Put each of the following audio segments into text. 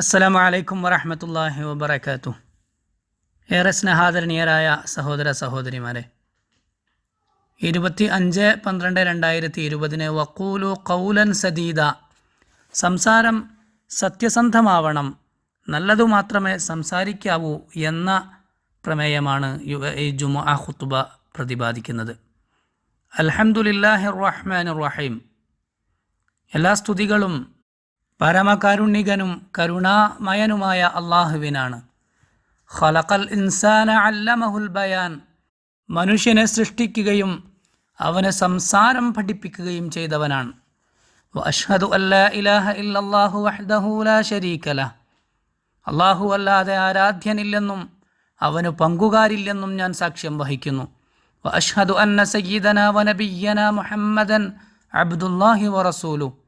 അസ്സലാമു അലൈക്കും വറഹമത്തല്ലാഹി വബർക്കാത്തു ഏറെ സ്നേഹാദരണീയരായ സഹോദര സഹോദരിമാരെ ഇരുപത്തി അഞ്ച് പന്ത്രണ്ട് രണ്ടായിരത്തി ഇരുപതിന് വക്കൂലു കൗലൻ സദീദ സംസാരം സത്യസന്ധമാവണം നല്ലതു മാത്രമേ സംസാരിക്കാവൂ എന്ന പ്രമേയമാണ് യു ഈ ജുമുഅ ഖുത്തുബ പ്രതിപാദിക്കുന്നത്. അൽഹംദുലില്ലാഹി റഹ്മാൻ റഹീം. എല്ലാ സ്തുതികളും പരമകാരുണികനും കരുണാമയനുമായ അള്ളാഹുവിനാണ്. ഖലഖൽ ഇൻസാന അല്ലമഹുൽ ബയാൻ. മനുഷ്യനെ സൃഷ്ടിക്കുകയും അവന് സംസാരം പഠിപ്പിക്കുകയും ചെയ്തവനാണ്. അഷ്ഹദു അല്ലാ ഇലാഹ ഇല്ലല്ലാഹു വഹ്ദഹു ലാ ശരീക ലഹ്. അള്ളാഹു അല്ലാതെ ആരാധ്യനില്ലെന്നും അവന് പങ്കുകാരില്ലെന്നും ഞാൻ സാക്ഷ്യം വഹിക്കുന്നു. അഷ്ഹദു അന്ന സയ്യിദന വനബിയ്യന മുഹമ്മദൻ അബ്ദുല്ലാഹി വറസൂലു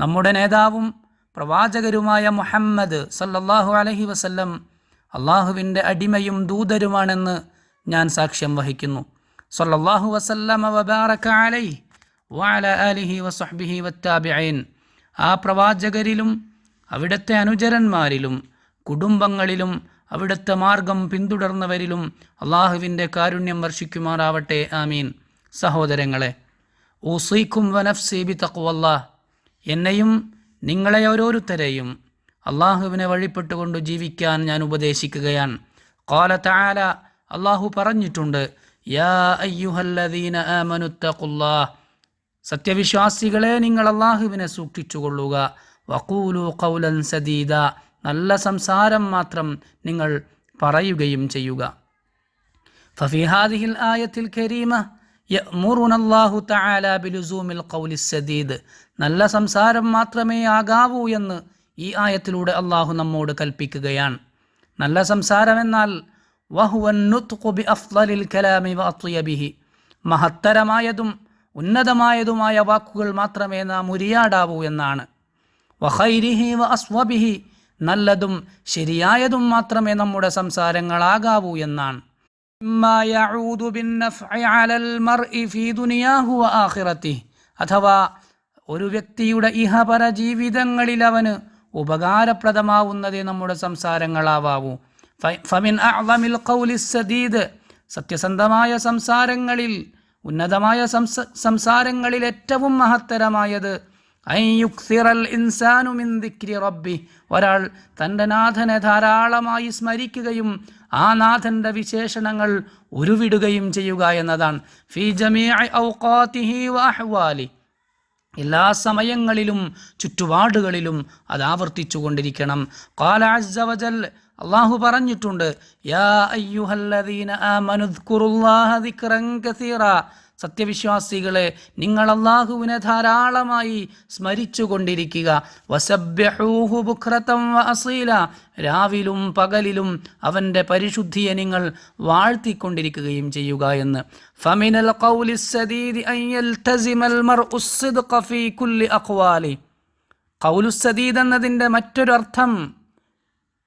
നമ്മുടെ നേതാവും പ്രവാചകരുമായ മുഹമ്മദ് സല്ലല്ലാഹു അലഹി വസല്ലം അള്ളാഹുവിന്റെ അടിമയും ദൂതരുമാണെന്ന് ഞാൻ സാക്ഷ്യം വഹിക്കുന്നു. സല്ലല്ലാഹു വസല്ലമ വബാറക അലൈഹി ആ പ്രവാചകരിലും അവിടുത്തെ അനുചരന്മാരിലും കുടുംബങ്ങളിലും അവിടുത്തെ മാർഗം പിന്തുടർന്നവരിലും അള്ളാഹുവിന്റെ കാരുണ്യം വർഷിക്കുമാറാവട്ടെ. ആമീൻ. സഹോദരങ്ങളെ ഊസീഖും വനഫ്സി സീബി തഖ്വല്ലാഹ്. എന്നെയും നിങ്ങളെ ഓരോരുത്തരെയും അള്ളാഹുവിനെ വഴിപ്പെട്ടുകൊണ്ട് ജീവിക്കാൻ ഞാൻ ഉപദേശിക്കുകയാണ്. കോല താല അള്ളാഹു പറഞ്ഞിട്ടുണ്ട് യാ അയ്യുഹല്ലദീന സത്യവിശ്വാസികളെ നിങ്ങൾ അള്ളാഹുവിനെ സൂക്ഷിച്ചുകൊള്ളുക. വക്കൂലു കൗലൻ സദീദ നല്ല സംസാരം മാത്രം നിങ്ങൾ പറയുകയും ചെയ്യുക. ഫഫിഹാദിഹിൽ ആയത്തിൽ കരീമ യമുറുനല്ലാഹു തആല ബിലുസൂമിൽ ഖൗലി സദീദ്. നല്ല സംസാരം മാത്രമേ ആകാവൂ എന്ന് ഈ ആയത്തിലൂടെ അള്ളാഹു നമ്മോട് കൽപ്പിക്കുകയാണ്. നല്ല സംസാരമെന്നാൽ വഹുവന്നുത്ഖുബി അഫ്ലലിൽ കലാമി വഅത്വബിഹി മഹത്തരമായതും ഉന്നതമായതുമായ വാക്കുകൾ മാത്രമേ നാം ഉരിയാടാവൂ എന്നാണ്. വഖൈരിഹി വഅസ്വബിഹി നല്ലതും ശരിയായതും മാത്രമേ നമ്മുടെ സംസാരങ്ങളാകാവൂ എന്നാണ്. അഥവാ ഒരു വ്യക്തിയുടെ ഇഹപര ജീവിതങ്ങളിൽ അവന് ഉപകാരപ്രദമാവുന്നതേ നമ്മുടെ സംസാരങ്ങളാവാവൂ. ഫമിൻ അഅ്ളമിൽ ഖൗലി സദീദ്. സത്യസന്ധമായ സംസാരങ്ങളിൽ ഉന്നതമായ സംസ സംസാരങ്ങളിൽ ഏറ്റവും മഹത്തരമായത് ഇൻസാനു മിൻ ദിക്രി റബ്ബി. ഒരാൾ തന്റെ നാഥനെ ധാരാളമായി സ്മരിക്കുകയും ആ നാഥന്റെ വിശേഷണങ്ങൾ ഉരുവിടുകയും ചെയ്യുക എന്നതാണ്. ഫി അഹ്വാലി. എല്ലാ സമയങ്ങളിലും ചുറ്റുപാടുകളിലും അത് ആവർത്തിച്ചു കൊണ്ടിരിക്കണം. അസ്സവജൽ അള്ളാഹു പറഞ്ഞിട്ടുണ്ട് യാ അയ്യുഹല്ലദീന സത്യവിശ്വാസികളെ നിങ്ങൾ അള്ളാഹുവിനെ ധാരാളമായി സ്മരിച്ചു കൊണ്ടിരിക്കുക വസബ്യഹൂഹുബുഖ്രതം അസീല. രാവിലും പകലിലും അവന്റെ പരിശുദ്ധിയെ നിങ്ങൾ വാഴ്ത്തിക്കൊണ്ടിരിക്കുകയും ചെയ്യുക എന്ന്. ഫമിനൽ കൗലിസദീദി അയ്യൽ തസിമൽ കുല്ലി അഖ്വാലി. എന്നതിന്റെ മറ്റൊരർത്ഥം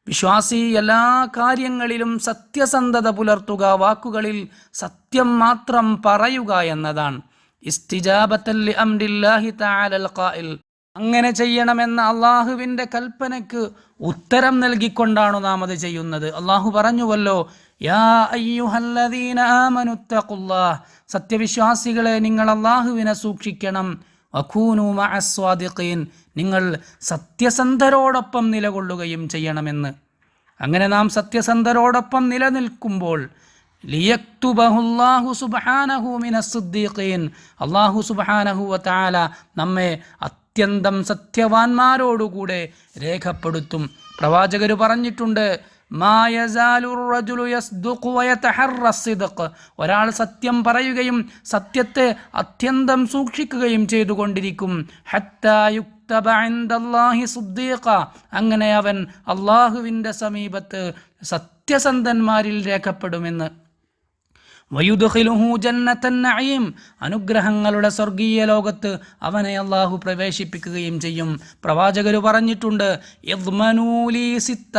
വിശ്വാസി എല്ലാ കാര്യങ്ങളിലും സത്യസന്ധത പുലർത്തുക വാക്കുകളിൽ സത്യം മാത്രം പറയുക എന്നതാണ്. അങ്ങനെ ചെയ്യണമെന്ന അള്ളാഹുവിന്റെ കൽപ്പനയ്ക്ക് ഉത്തരം നൽകിക്കൊണ്ടാണ് നാം അത് ചെയ്യുന്നത്. അള്ളാഹു പറഞ്ഞുവല്ലോ യാ അയ്യുഹല്ലദീന സത്യവിശ്വാസികളെ നിങ്ങൾ അള്ളാഹുവിനെ സൂക്ഷിക്കണം. വഖൂനു മഅസ്വാദിഖീൻ നിങ്ങൾ സത്യസന്ധരോടൊപ്പം നിലകൊള്ളുകയും ചെയ്യണമെന്ന്. അങ്ങനെ നാം സത്യസന്ധരോടൊപ്പം നിലനിൽക്കുമ്പോൾ ലിയക്തുബഹുല്ലാഹു സുബാനഹു മിനസുദ്ദീഖീൻ അല്ലാഹു സുബ്ഹാനഹു വതആല നമ്മെ അത്യന്തം സത്യവാന്മാരോടുകൂടെ രേഖപ്പെടുത്തും. പ്രവാചകർ പറഞ്ഞിട്ടുണ്ട് ഒരാൾ സത്യം പറയുകയും സത്യത്തെ അത്യന്തം സൂക്ഷിക്കുകയും ചെയ്തുകൊണ്ടിരിക്കും. അങ്ങനെ അവൻ അള്ളാഹുവിന്റെ സമീപത്ത് സത്യസന്ധന്മാരിൽ രേഖപ്പെടുമെന്ന് നഈം. അനുഗ്രഹങ്ങളുടെ സ്വർഗീയ ലോകത്ത് അവനെ അള്ളാഹു പ്രവേശിപ്പിക്കുകയും ചെയ്യും. പ്രവാചകർ പറഞ്ഞിട്ടുണ്ട് സിത്ത.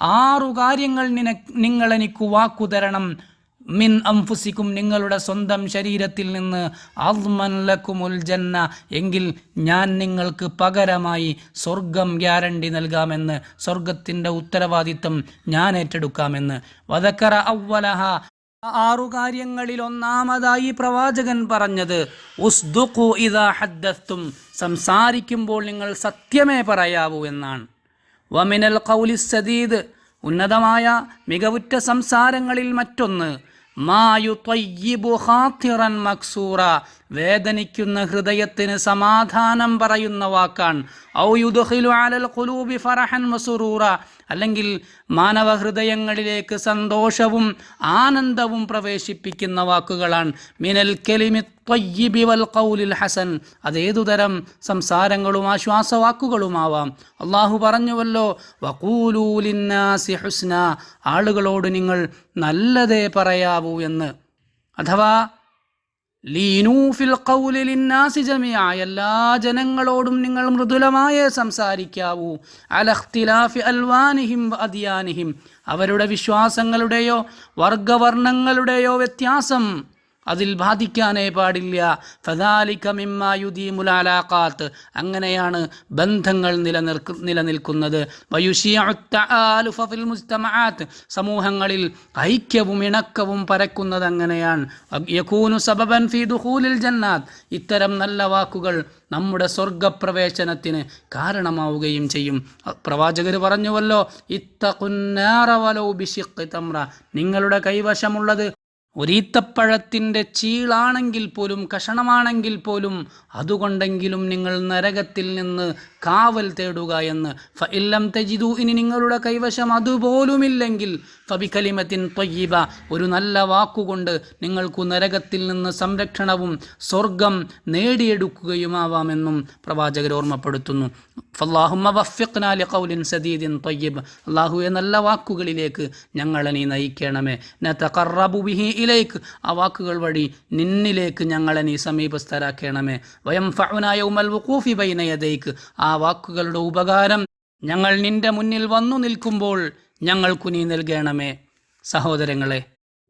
ആറു കാര്യങ്ങൾ നിന നിങ്ങൾ എനിക്ക് വാക്കു തരണം. മിൻ അംഫുസിക്കും നിങ്ങളുടെ സ്വന്തം ശരീരത്തിൽ നിന്ന് അൽമൻ ലക്കുമുൽ ജന്ന. എങ്കിൽ ഞാൻ നിങ്ങൾക്ക് പകരമായി സ്വർഗം ഗ്യാരണ്ടി നൽകാമെന്ന് സ്വർഗത്തിന്റെ ഉത്തരവാദിത്തം ഞാൻ ഏറ്റെടുക്കാമെന്ന്. വദക്കറ അവലഹ ആറു കാര്യങ്ങളിൽ ഒന്നാമതായി പ്രവാചകൻ പറഞ്ഞത് ഉസ്ദുഖു ഹദ്ദത്തും സംസാരിക്കുമ്പോൾ നിങ്ങൾ സത്യമേ പറയാവൂ എന്നാണ്. വമിനൽ കൗലി സദീദ് ഉന്നതമായ മികവുറ്റ സംസാരങ്ങളിൽ മറ്റൊന്ന് മായു ഖാത്തിറൻ മക്സൂറ വേദനിക്കുന്ന ഹൃദയത്തിന് സമാധാനം പറയുന്ന വാക്കാണ്. ഔ യുദുഹിലു അലൽ ഖുലൂബി ഫറഹൻ വസുറൂറ. അല്ലെങ്കിൽ മാനവ ഹൃദയങ്ങളിലേക്ക് സന്തോഷവും ആനന്ദവും പ്രവേശിപ്പിക്കുന്ന വാക്കുകളാണ്. മിനൽ കെലിമി ത്വയ്യിബി വൽ കൗലിൽ ഹസൻ. അതേതുതരം സംസാരങ്ങളും ആശ്വാസവാക്കുകളുമാവാം. അള്ളാഹു പറഞ്ഞുവല്ലോ വക്കൂലൂലിന്നാസി ഹുസ്ന. ആളുകളോട് നിങ്ങൾ നല്ലതേ പറയാവൂ എന്ന്. അഥവാ ലീനൂഫിൽ ഖൗലി ലിന്നാസി ജമിയ എല്ലാ ജനങ്ങളോടും നിങ്ങൾ മൃദുലമായേ സംസാരിക്കാവൂ. അലഖ്തിലാഫി അൽവാനിഹിം അദിയാനിഹിം. അവരുടെ വിശ്വാസങ്ങളുടെയോ വർഗവർണങ്ങളുടെയോ വ്യത്യാസം അതിൽ ബാധിക്കാനേ പാടില്ല. ഫദാലിക മിമ്മായുദീമുലാലാക്കാത്ത് അങ്ങനെയാണ് ബന്ധങ്ങൾ നിലനിൽക്കു നിലനിൽക്കുന്നത്. മുസ്തമാത്ത് സമൂഹങ്ങളിൽ ഐക്യവും ഇണക്കവും പരക്കുന്നത് അങ്ങനെയാണ്. യകൂനു സബബൻ ഫീ ദുഹൂലിൽ ജന്നാത്ത്. ഇത്തരം നല്ല വാക്കുകൾ നമ്മുടെ സ്വർഗപ്രവേശനത്തിന് കാരണമാവുകയും ചെയ്യും. പ്രവാചകർ പറഞ്ഞുവല്ലോ ഇത്തകുന്നാറവലോ ബിഷിഖ് തമ്ര. നിങ്ങളുടെ കൈവശമുള്ളത് ഒരീത്തപ്പഴത്തിന്റെ ചീളാണെങ്കിൽ പോലും കഷണമാണെങ്കിൽ പോലും അതുകൊണ്ടെങ്കിലും നിങ്ങൾ നരകത്തിൽ നിന്ന് കാവൽ തേടുക എന്ന്. ഫ ഇല്ലം തെജിതു ഇനി നിങ്ങളുടെ കൈവശം അതുപോലുമില്ലെങ്കിൽ ഫബിക്കലിമത്തിൻ തൊയ്യീബ. ഒരു നല്ല വാക്കുകൊണ്ട് നിങ്ങൾക്കു നരകത്തിൽ നിന്ന് സംരക്ഷണവും സ്വർഗം നേടിയെടുക്കുകയുമാവാമെന്നും പ്രവാചകർ ഓർമ്മപ്പെടുത്തുന്നു. ഫല്ലാഹുമ്മ വഫിഖ്നാലി ഖൗലിൻ സദീദിൻ ത്വയ്യിബ് അള്ളാഹുവെ നല്ല വാക്കുകളിലേക്ക് ഞങ്ങളെ നീ നയിക്കണമേ. നതഖറബു ബിഹി ഇലൈക്ക്. ആ വാക്കുകൾ വഴി നിന്നിലേക്ക് ഞങ്ങളെ നീ സമീപസ്ഥരാക്കണമേ. വയം ഫഉനായൗമൽ വുഖൂഫി ബൈന യദൈക്ക്. ആ വാക്കുകളുടെ ഉപകാരം ഞങ്ങൾ നിന്റെ മുന്നിൽ വന്നു നിൽക്കുമ്പോൾ ഞങ്ങൾക്കു നീ നൽകണമേ സഹോദരങ്ങളെ.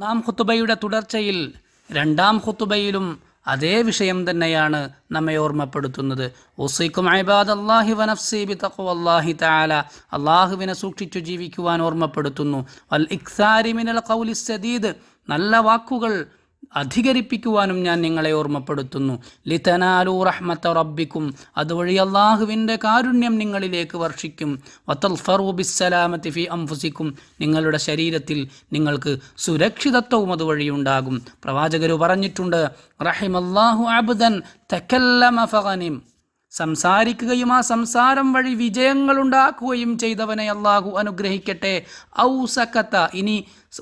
നാം ഹുത്തുബയുടെ തുടർച്ചയിൽ രണ്ടാം ഹുത്തുബയിലും അതേ വിഷയം തന്നെയാണ് നമ്മെ ഓർമ്മപ്പെടുത്തുന്നത്. ഒസൈക്കും അള്ളാഹി വനഫ്സി ബി അള്ളാഹി തആല അള്ളാഹുവിനെ സൂക്ഷിച്ചു ജീവിക്കുവാൻ ഓർമ്മപ്പെടുത്തുന്നു. ഇക്സാരി മിനൽ ഖൗലി സദീദ് നല്ല വാക്കുകൾ അധികരിപ്പിക്കുവാനും ഞാൻ നിങ്ങളെ ഓർമ്മപ്പെടുത്തുന്നു. ലിതനാലു റഹ്മത്ത റബ്ബിക്കും അതുവഴി അള്ളാഹുവിന്റെ കാരുണ്യം നിങ്ങളിലേക്ക് വർഷിക്കും. വത്തൽ ഫറൂബിസ്സലാമത്തി ഫി അംഫുസിക്കും നിങ്ങളുടെ ശരീരത്തിൽ നിങ്ങൾക്ക് സുരക്ഷിതത്വവും അതുവഴി ഉണ്ടാകും. പ്രവാചകർ പറഞ്ഞിട്ടുണ്ട് റഹിമല്ലാഹു അബ്ദൻ തക്കല്ലമ ഫഗനിം. സംസാരിക്കുകയും ആ സംസാരം വഴി വിജയങ്ങൾ ഉണ്ടാക്കുകയും ചെയ്തവനെ അള്ളാഹു അനുഗ്രഹിക്കട്ടെ. ഔസക്കത്ത ഇനി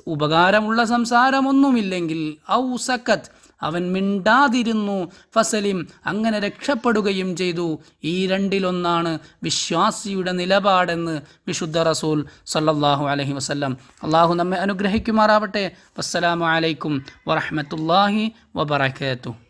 ഉപകാരമുള്ള സംസാരമൊന്നുമില്ലെങ്കിൽ ഔസക്കത്ത് അവൻ മിണ്ടാതിരുന്നു. ഫസലിം അങ്ങനെ രക്ഷപ്പെടുകയും ചെയ്തു. ഈ രണ്ടിലൊന്നാണ് വിശ്വാസിയുടെ നിലപാടെന്ന് വിശുദ്ധ റസൂൽ സല്ലാഹു അലഹി വസല്ലം അള്ളാഹു നമ്മെ അനുഗ്രഹിക്കുമാറാവട്ടെ. വസ്സലാമലൈക്കും അലൈക്കും വറഹ്മത്തുള്ളാഹി വബറകാതുഹു.